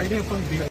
Hay que ir.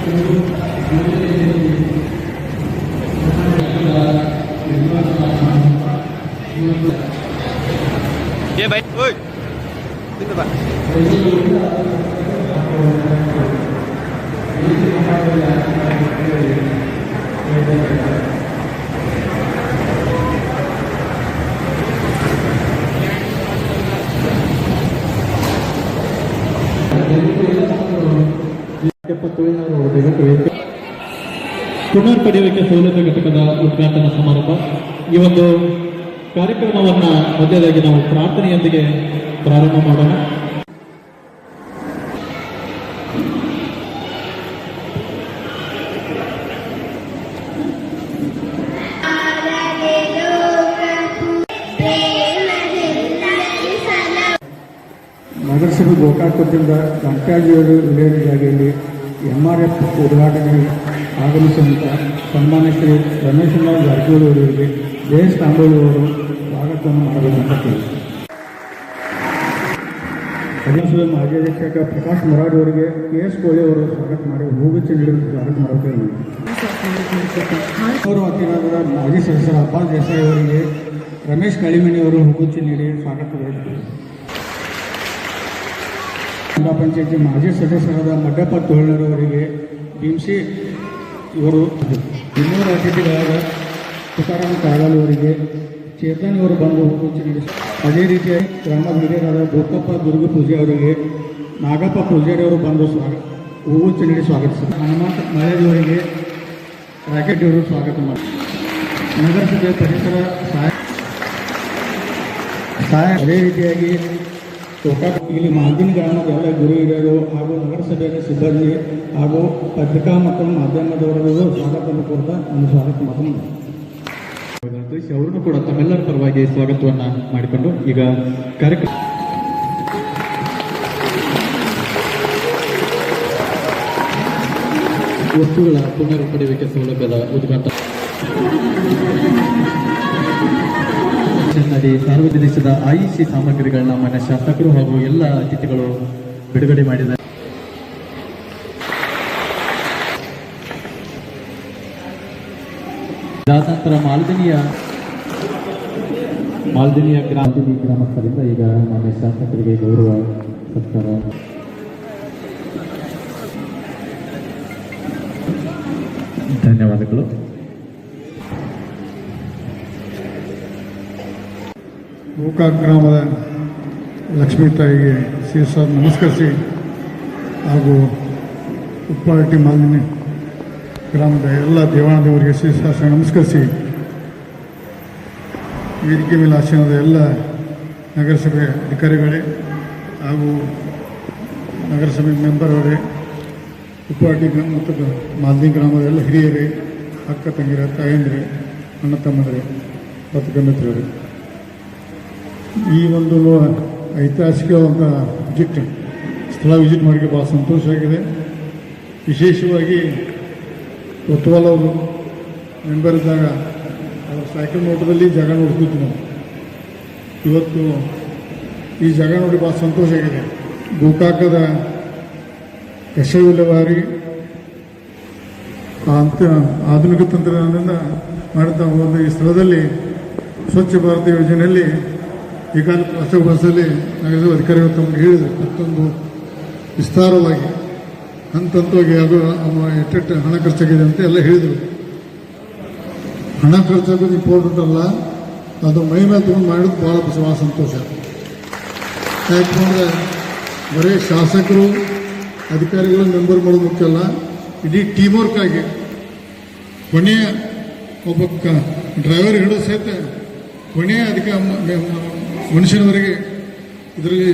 ಕಡೆ ನೋಡಿ ಏ ಬೈ ಓಯ್ ಪುನರ್ ಪಡೆಯುವಿಕೆ ಸೌಲಭ್ಯ ಘಟಕದ ಉದ್ಘಾಟನಾ ಸಮಾರಂಭ. ಈ ಒಂದು ಕಾರ್ಯಕ್ರಮವನ್ನು ಮೊದಲಾಗಿ ನಾವು ಪ್ರಾರ್ಥನೆಯೊಂದಿಗೆ ಪ್ರಾರಂಭ ಮಾಡೋಣ. ನಗರಸಭೆ ಗೋಕಾಕದಿಂದ ವೆಂಕಟಾಜಿಯವರು ವಿಲೇಜಾಗಿಯಲ್ಲಿ ಎಂ ಆರ್ ಎಫ್ ಉದ್ಘಾಟನೆಗೆ ಆಗಮಿಸಿದಂಥ ಸನ್ಮಾನ್ಯ ಶ್ರೀ ರಮೇಶ್ವರ ಜಾರಕಿಹೊಳಿ ಅವರಿಗೆ ಜಯೇಶ್ ತಾಂಬೋಳಿ ಅವರು ಸ್ವಾಗತವನ್ನು ಮಾಡಬೇಕಂತ ಕೇಳಿ. ವಿಧಾನಸಭೆ ಮಾಜಿ ಅಧ್ಯಕ್ಷ ಪ್ರಕಾಶ್ ಮೊರಾಡಿ ಅವರಿಗೆ ಕೆ ಎಸ್ ಕೋಳಿ ಅವರು ಸ್ವಾಗತ ಮಾಡಿ ಹೂಗುಚ್ಚ ನೀಡಲು ಸ್ವಾಗತ ಮಾಡಬೇಕು ಅವರು ಅತಿರಾದ ಮಾಜಿ ಸದಸ್ಯರ ಅಬ್ಬಾಸ್ ದೇಸಾಯಿ ಅವರಿಗೆ ರಮೇಶ್ ಕಳಿಮಣಿ ಅವರು ಹೂಗುಚ್ಚಿ ನೀಡಿ ಸ್ವಾಗತ ಜಿಲ್ಲಾ ಪಂಚಾಯತಿ ಮಾಜಿ ಸದಸ್ಯರಾದ ಮಡ್ಡಪ್ಪ ತೋಳರವರಿಗೆ ಭೀಮ್ಸಿ ಇವರು ಇನ್ನೂರು ಅತಿಥಿಗಳಾದ ತುಕಾರಾಮ್ ಕಾಳಲ್ ಅವರಿಗೆ, ಚೇತನ್ ಅವರು ಬಂದು ಪೂಜೆ ನಡೆಸಿ ಅದೇ ರೀತಿಯಾಗಿ ಗ್ರಾಮ ಹಿರಿಯರಾದ ಗೋಕಪ್ಪ ದುರ್ಗ ಪೂಜೆ ಅವರಿಗೆ, ನಾಗಪ್ಪ ಪೂಜಾರಿಯವರು ಬಂದು ಸ್ವಾಗತ ಹೂವು ಚೆನ್ನಡಿ ಸ್ವಾಗತಿಸಿದರು. ಹನುಮಂತ ಮಳೆಯವರಿಗೆ ರಾಕೆಟ್ ಅವರು ಸ್ವಾಗತ ಮಾಡಿ ನಗರಸಭೆ ಪರಿಸರ ಸಹಾಯ ಸಹಾಯ ಅದೇ ರೀತಿಯಾಗಿ ಇಲ್ಲಿ ಮಾಧ್ಯಮ ಗ್ರಾಮದ ಎಲ್ಲ ಗುರು ಹಿರಿಯರು ಹಾಗೂ ನಗರಸಭೆಯ ಸಿಬ್ಬಂದಿ ಹಾಗೂ ಪತ್ರಿಕಾ ಮತ್ತು ಮಾಧ್ಯಮದವರಿಗೂ ಸ್ವಾಗತವನ್ನು ಕೊಡ್ತಾ ಒಂದು ಸ್ವಾಗತ ಮಾತನಾಡಿ ತಿಳಿಸಿ ಅವರನ್ನು ಕೂಡ ತಮ್ಮೆಲ್ಲರ ಪರವಾಗಿ ಸ್ವಾಗತವನ್ನ ಮಾಡಿಕೊಂಡು ಈಗ ಕಾರ್ಯಕ್ರಮ ವಸ್ತುಗಳ ಪುನರ್ ಪಡೆಯುವಿಕೆ ಸೌಲಭ್ಯದ ಉದ್ಘಾಟನೆ. ನಡಿ ಸಾರ್ವಜನಿಸಿದ ಐಸಿ ಸಾಮಗ್ರಿಗಳನ್ನ ಮನೆ ಶಾಸಕರು ಹಾಗೂ ಎಲ್ಲ ಅತಿಥಿಗಳು ಬಿಡುಗಡೆ ಮಾಡಿದ್ದಾರೆ. ದಾಸಂತರ ಮಾಲ್ದಿನಿಯ ಮಾಲ್ದಿನಿಯ ಗ್ರಾಮದಿನಿ ಗ್ರಾಮಸ್ಥರಿಂದ ಈಗ ಮನೆ ಶಾಸಕರಿಗೆ ಗೌರವ ಸತ್ಕಾರ. ಧನ್ಯವಾದಗಳು. ಗೋಕಾಕ್ ಗ್ರಾಮದ ಲಕ್ಷ್ಮೀ ತಾಯಿಗೆ ಶಿರಸ ನಮಸ್ಕರಿಸಿ ಹಾಗೂ ಉಪ್ಪಾರಟ್ಟಿ ಮಾಲಿನ್ಯ ಗ್ರಾಮದ ಎಲ್ಲ ದೇವಾನದೇವರಿಗೆ ಶಿರಸ ನಮಸ್ಕರಿಸಿ ವೇದಿಕೆ ಮೇಲೆ ಆಶ್ರಮದ ಎಲ್ಲ ನಗರಸಭೆ ಅಧಿಕಾರಿಗಳೇ ಹಾಗೂ ನಗರಸಭೆ ಮೆಂಬರ್ ಉಪ್ಪಾಟಿ ಗ್ರಾಮ ಮತ್ತು ಮಾಲಿನಿ ಗ್ರಾಮದ ಎಲ್ಲ ಹಿರಿಯರೇ, ಅಕ್ಕ ತಂಗಿರ ತಾಯಂದ್ರೆ, ಅಣ್ಣ ತಮ್ಮಂದರೆ, ಮತ್ತು ಮಿತ್ರರೇ ಈ ಒಂದು ಐತಿಹಾಸಿಕವಾದ ವಿಜಿಟ್, ಸ್ಥಳ ವಿಸಿಟ್ ಮಾಡೋಕ್ಕೆ ಭಾಳ ಸಂತೋಷ ಆಗಿದೆ. ವಿಶೇಷವಾಗಿ ಕೊತ್ವಾಲ್ ಅವರು ಮೆಂಬರ್ ಇದ್ದಾಗ ಅವ್ರ ಸೈಕಲ್ ನೋಟದಲ್ಲಿ ಜಾಗ ನೋಡ್ತಿದ್ವಿ ನಾವು. ಇವತ್ತು ಈ ಜಾಗ ನೋಡಿ ಭಾಳ ಸಂತೋಷ ಆಗಿದೆ. ಗೋಕಾಕದ ಕಷ ಅಂತ ಆಧುನಿಕ ತಂತ್ರಜ್ಞಾನದಿಂದ ಮಾಡಿದ ಒಂದು ಈ ಸ್ಥಳದಲ್ಲಿ ಸ್ವಚ್ಛ ಭಾರತ ಯೋಜನೆಯಲ್ಲಿ ಏಕಾಲ ಪ್ರಸವ ಬಸ್ಸಲ್ಲಿ ನಾವೆಲ್ಲ ಅಧಿಕಾರಿಗಳು ತಮಗೆ ಹೇಳಿದರು, ಮತ್ತೊಂದು ವಿಸ್ತಾರವಾಗಿ ಹಂತ ಹಂತವಾಗಿ ಅದು ಎಟ್ಟೆಟ್ಟು ಹಣ ಖರ್ಚಾಗಿದೆ ಅಂತ ಎಲ್ಲ ಹೇಳಿದರು. ಹಣ ಖರ್ಚಾಗೋದು ಇಂಪಾರ್ಟೆಂಟ್ ಅಲ್ಲ ಅದು ಮೈ ಮೇಲೆ ತಗೊಂಡು ಮಾಡೋದು ಭಾಳ ಭಾಳ ಸಂತೋಷ. ಯಾಕಂದರೆ ಬರೀ ಶಾಸಕರು, ಅಧಿಕಾರಿಗಳು ಮೆಂಬರ್ ಮಾಡೋದು ಮುಖ್ಯ ಅಲ್ಲ, ಇಡೀ ಟೀಮ್ ವರ್ಕ್ ಆಗಿ ಕೊನೆಯ ಒಬ್ಬ ಡ್ರೈವರ್ ಹಿಡಿದು ಸಹಿತ ಕೊನೆಯ ಮ- ಮನುಷ್ಯನವರೆಗೆ ಇದರಲ್ಲಿ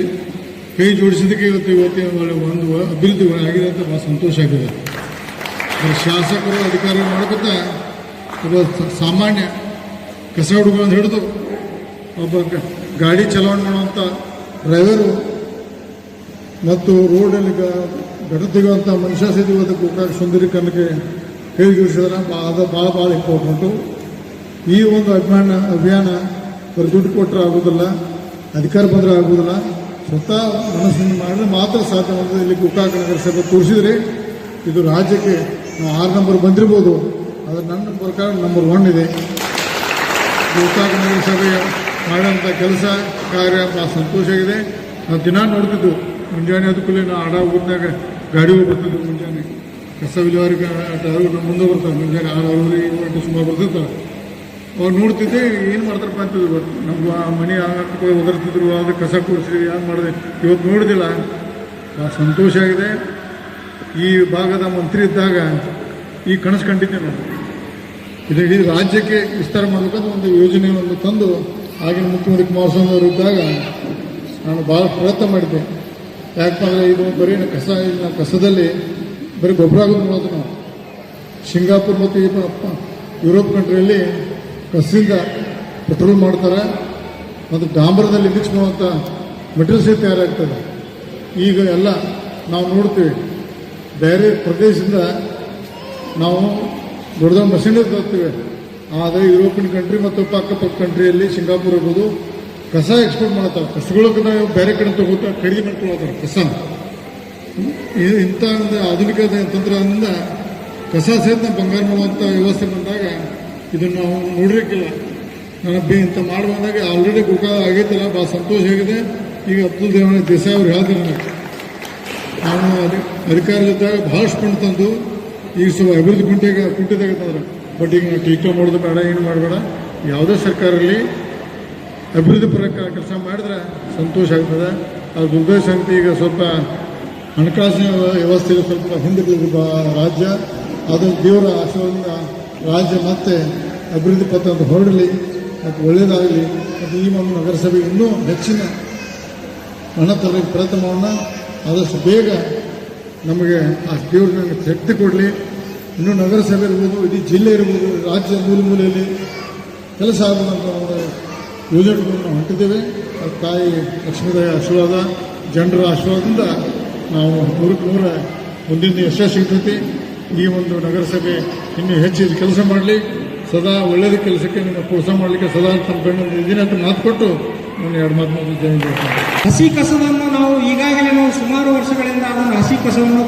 ಕೈ ಜೋಡಿಸಿದ್ದಕ್ಕೆ ಇವತ್ತು ಇವತ್ತಿನ ಒಂದು ಅಭಿವೃದ್ಧಿ ಆಗಿದೆ ಅಂತ ಭಾಳ ಸಂತೋಷ ಆಗಿದೆ. ಶಾಸಕರು ಅಧಿಕಾರಿ ಮಾಡ್ಕೊತಾ ಒಬ್ಬ ಸಾಮಾನ್ಯ ಕಸ ಅಂತ ಹಿಡಿದು ಒಬ್ಬ ಗಾಡಿ ಚಲಾವಣೆ ಮಾಡುವಂಥ ಡ್ರೈವರು ಮತ್ತು ರೋಡಲ್ಲಿ ಗಡತಿಗುವಂಥ ಮನುಷ್ಯ ಸಹಿತ ಇವತ್ತು ಗೋಕಾಕ್ ಸುಂದರೀಕರಣಕ್ಕೆ ಕೈ ಜೋಡಿಸಿದ್ರೆ ಅದು ಭಾಳ ಭಾಳ ಇಂಪಾರ್ಟೆಂಟು ಈ ಒಂದು ಅಭಿಯಾನ ಅಭಿಯಾನ ಬರೀ ದುಡ್ಡು ಕೊಟ್ಟರೆ ಆಗೋದಿಲ್ಲ, ಅಧಿಕಾರ ಬಂದರೆ ಆಗೋದಿಲ್ಲ. ಸ್ವತಃ ಮನಸ್ಸಿನ ಮಾಡಿದ್ರೆ ಮಾತ್ರ ಸಾಧ್ಯ ಇಲ್ಲಿ ಇಲ್ಲಿ ನಗರ ಸಭೆ ತೋರಿಸಿದ್ರೆ ಇದು ರಾಜ್ಯಕ್ಕೆ ಆರು ನಂಬರ್ ಬಂದಿರ್ಬೋದು. ಆದರೆ ನನ್ನ ಪ್ರಕಾರ ನಂಬರ್ ಒನ್ ಇದೆ. ಗೋಕಾಕ ನಗರ ಸಭೆ ಮಾಡೋಂಥ ಕೆಲಸ, ಕಾರ್ಯ ಭಾಳ ಸಂತೋಷ ಆಗಿದೆ. ನಾವು ದಿನ ನೋಡ್ತಿದ್ದು, ಮುಂಜಾನೆ ಅದಕ್ಕೂ ಕೂಡಲೇ ನಾವು ಆಡ ಊರಿನಾಗ ಗಾಡಿ ಬರ್ತಿದ್ವು ಮುಂಜಾನೆ. ಕಸ ನಮ್ಮ ಮುಂದೆ ಬರ್ತಾರೆ. ಮುಂಜಾನೆ ಆರು ಗಂಟೆ ಸುಮಾರು ಬರ್ತಿರ್ತಾರೆ ಅವ್ರು ನೋಡ್ತಿದ್ದೆ, ಏನು ಮಾಡ್ತಾರಪ್ಪ ಇವತ್ತು ನಮ್ಮ ಮನೆ ಆಂಗಣಕ್ಕೆ ಒದರ್ತಿದ್ರು ಅದು ಕಸ ಕೂರಿಸಿದ್ವಿ ಏನು ಮಾಡಿದೆ? ಇವತ್ತು ನೋಡಿದಿಲ್ಲ. ಭಾಳ ಸಂತೋಷ ಆಗಿದೆ. ಈ ಭಾಗದ ಮಂತ್ರಿ ಇದ್ದಾಗ ಈ ಕನಸು ಕಂಡಿದ್ದೆ ನಾನು. ಇದು ಇಡೀ ರಾಜ್ಯಕ್ಕೆ ವಿಸ್ತಾರ ಮಾಡಬೇಕಂತ ಒಂದು ಯೋಜನೆಯನ್ನು ತಂದು ಆಗಿನ ಮುಖ್ಯಮಂತ್ರಿ ಕುಮಾರಸ್ವಾಮಿ ಅವರು ಇದ್ದಾಗ ನಾನು ಭಾಳ ಪ್ರಯತ್ನ ಮಾಡಿದ್ದೆ. ಯಾಕಂದರೆ ಇದು ಬರೀ ಕಸ ಇಲ್ಲ, ಕಸದಲ್ಲಿ ಬರೀ ಗೊಬ್ಬರ ಆಗೋದು ನೋಡೋದು ನಾವು. ಸಿಂಗಾಪುರ್ ಮತ್ತು ಯುರೋಪ್ ಕಂಟ್ರಿಯಲ್ಲಿ ಕಸದಿಂದ ಪೆಟ್ರೋಲ್ ಮಾಡ್ತಾರೆ. ಮತ್ತು ಡಾಂಬರದಲ್ಲಿ ಮಿಕ್ಸ್ ಮಾಡುವಂಥ ಮೆಟೀರಿಯಲ್ಸ್ ತಯಾರಾಗ್ತದೆ ಈಗ ಎಲ್ಲ ನಾವು ನೋಡ್ತೀವಿ. ಬೇರೆ ಪ್ರದೇಶದಿಂದ ನಾವು ದೊಡ್ಡ ದೊಡ್ಡ ಮಷಿನರಿ ತರ್ತೀವಿ ಆದರೆ ಯುರೋಪಿಯನ್ ಕಂಟ್ರಿ ಮತ್ತು ಪಕ್ಕಪಕ್ಕ ಕಂಟ್ರಿಯಲ್ಲಿ ಸಿಂಗಾಪುರ್ ಇರ್ಬೋದು, ಕಸ ಎಕ್ಸ್ಪೋರ್ಟ್ ಮಾಡ್ತಾರೆ ಕಸಗಳು ನಾವು ಬೇರೆ ಕಡೆ ತಗೋತಾರೆ ಕಡಿಮೆ ಮಾಡ್ಕೊಳ್ತಾರೆ ಕಸ. ಇಂಥ ಆಧುನಿಕ ತಂತ್ರದಿಂದ ಕಸ ಸಹಿತ ಬಂಗಾರ ಮಾಡುವಂಥ ವ್ಯವಸ್ಥೆ ಬಂದಾಗ ಇದನ್ನು ನಾವು ನೋಡಲಿಕ್ಕಿಲ್ಲ. ನಾನು ಬಿ ಇಂಥ ಮಾಡಿ ಬಂದಾಗ ಆಲ್ರೆಡಿ ಗುಕ ಆಗೈತಲ್ಲ ಭಾಳ ಸಂತೋಷ ಆಗಿದೆ. ಈಗ ಅಬ್ದುಲ್ ದೇವಾನಿ ದೇಸಾಯಿ ಅವ್ರು ಹೇಳ್ತಾರೆ ನನಗೆ. ನಾನು ಅಧಿಕಾರಿ ಜೊತೆಗೆ ಭಾಳಷ್ಟು ಫಂಡ್ ತಂದು, ಈಗ ಸ್ವಲ್ಪ ಅಭಿವೃದ್ಧಿ ಕುಂಟಿಗೆ ಕುಂಟಿದಾಗತ್ತಂದ್ರೆ ಬಟ್ ಈಗ ನಾವು ಟೀಕೆ ಮಾಡೋದು ಬೇಡ, ಏನು ಮಾಡಬೇಡ. ಯಾವುದೇ ಸರ್ಕಾರದಲ್ಲಿ ಅಭಿವೃದ್ಧಿ ಪರ ಕೆಲಸ ಮಾಡಿದ್ರೆ ಸಂತೋಷ ಆಗ್ತದೆ. ಆ ದುರ್ದೈವ ಸಂಗತಿ ಈಗ ಸ್ವಲ್ಪ ಹಣಕಾಸಿನ ವ್ಯವಸ್ಥೆಗೆ ಸ್ವಲ್ಪ ಹಿಂದಿರುಗಿದ ರಾಜ್ಯ ಅದು ದೇವರ ಆಶೀರ್ವಾದದಿಂದ ರಾಜ್ಯ ಮತ್ತೆ ಅಭಿವೃದ್ಧಿ ಅಂತ ಹೊರಡಲಿ, ಮತ್ತು ಒಳ್ಳೆಯದಾಗಲಿ ಮತ್ತು ಈ ನಗರಸಭೆ ಇನ್ನೂ ಹೆಚ್ಚಿನ ಹಣ ತರಲಿ ಪ್ರಯತ್ನವನ್ನು ಆದಷ್ಟು ಬೇಗ ನಮಗೆ ಆ ದೇವರು ನನಗೆ ಶಕ್ತಿ ಕೊಡಲಿ. ಇನ್ನೂ ನಗರಸಭೆ ಇರ್ಬೋದು, ಇಡೀ ಜಿಲ್ಲೆ ಇರ್ಬೋದು, ರಾಜ್ಯ ಮೂಲ ಮೂಲೆಯಲ್ಲಿ ಕೆಲಸ ಆಗುವಂಥ ಒಂದು ಯೋಜನೆಗಳನ್ನು ನಾವು ಹೊಂಟಿದ್ದೇವೆ ತಾಯಿ ಲಕ್ಷ್ಮೀದಾಯ ಆಶೀರ್ವಾದ, ಜನರ ಆಶೀರ್ವಾದದಿಂದ ನಾವು ನೂರಕ್ಕೆ ನೂರ ಮುಂದಿನ ಯಶಸ್ಸು ಸಿಗ್ತೈತಿ ಈ ಒಂದು ನಗರಸಭೆ ಇನ್ನೂ ಹೆಚ್ಚು ಕೆಲಸ ಮಾಡಲಿ. ಸದಾ ಒಳ್ಳೆಯದ ಕೆಲಸಕ್ಕೆ ನಿಮ್ಮ ಪ್ರೋತ್ಸಾಹ ಮಾಡಲಿಕ್ಕೆ ಸದಾ ತಮ್ಮ ಕಣ್ಣು ಇದೀನಿ ಅಂತ ಮಾತು ಕೊಟ್ಟು ನಾನು ಎರಡು ಮಾತು ಮಾತು ಹಸಿ ಕಸವನ್ನು ನಾವು ಈಗಾಗಲೇ ನಾವು ಸುಮಾರು ವರ್ಷಗಳಿಂದ ಅದನ್ನು ಹಸಿ ಕಸವನ್ನು